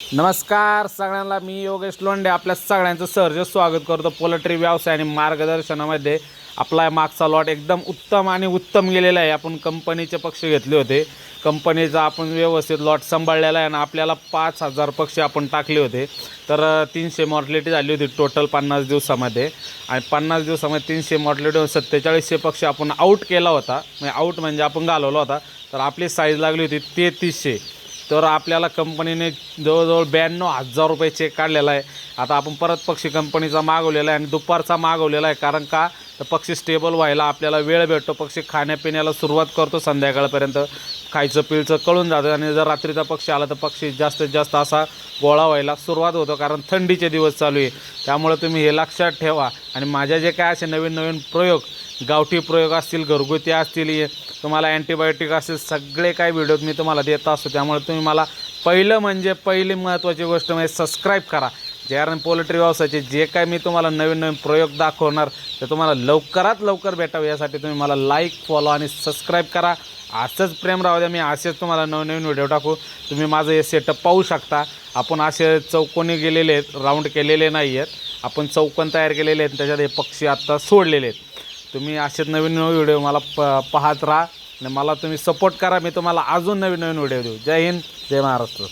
नमस्कार सगळ्यांना मी योगेश लोंडे आपल्या सगळ्यांचं सहर्ष स्वागत करतो पोल्ट्री व्यवसाय आणि मार्गदर्शनामध्ये. आपला मागचा लॉट एकदम उत्तम आणि उत्तम गेलेला आहे. आपण कंपनीचे पक्षी घेतले होते. कंपनीचा आपण व्यवस्थित लॉट सांभाळलेला आहे आणि आपल्याला पाच हजार पक्षी आपण टाकले होते. तर तीनशे मॉर्टलिटी झाली होती टोटल पन्नास दिवसामध्ये. आणि पन्नास दिवसामध्ये तीनशे मॉर्टलिटी सत्तेचाळीसशे पक्षी आपण आऊट केला होता. म्हणजे आऊट म्हणजे आपण घालवला होता. तर आपली साईज लागली होती तेहतीसशे. तर आपल्याला कंपनीने जवळजवळ ब्याण्णव हजार रुपये चेक काढलेला आहे. आता आपण परत पक्षी कंपनीचा मागवलेला आहे आणि दुपारचा मागवलेला आहे. कारण का? तर पक्षी स्टेबल व्हायला आपल्याला वेळ भेटतो. पक्षी खाण्यापिण्याला सुरुवात करतो संध्याकाळपर्यंत. खायचं पिळचं कळून जातं आणि जर रात्रीचा पक्षी आला तर पक्षी जास्तीत जास्त असा गोळा व्हायला सुरुवात होतो. कारण थंडीचे दिवस चालू आहे. त्यामुळे तुम्ही हे लक्षात ठेवा. आणि माझ्या जे काय असे नवीन नवीन प्रयोग गावठी प्रयोग असतील घरगुती असतील तुम्हाला अँटीबायोटिक असेल सगळे काही व्हिडिओ मी तुम्हाला देत असतो. त्यामुळे तुम्ही मला पहिलं म्हणजे पहिली महत्त्वाची गोष्ट म्हणजे सबस्क्राईब करा. कारण पोल्ट्री व्यवसायाचे जे काय मी तुम्हाला नवीन नवीन प्रयोग दाखवणार ते तुम्हाला लवकरात लवकर भेटावं. यासाठी तुम्ही मला लाईक फॉलो आणि सबस्क्राईब करा. असंच प्रेम राहू द्या. मी असेच तुम्हाला नवनवीन व्हिडिओ टाकू. तुम्ही माझं हे सेटअप पाहू शकता. आपण असे चौकोनी गेलेले आहेत राऊंड केलेले नाही आहेत आपण चौकोन तयार केलेले आहेत त्याच्यात हे पक्षी आत्ता सोडलेले आहेत. तुम्ही असेच नवीन नवीन व्हिडिओ मला प पाहत राहा. आणि मला तुम्ही सपोर्ट करा. मी तुम्हाला अजून नवीन नवीन व्हिडिओ देऊ. जय हिंद जय महाराष्ट्र.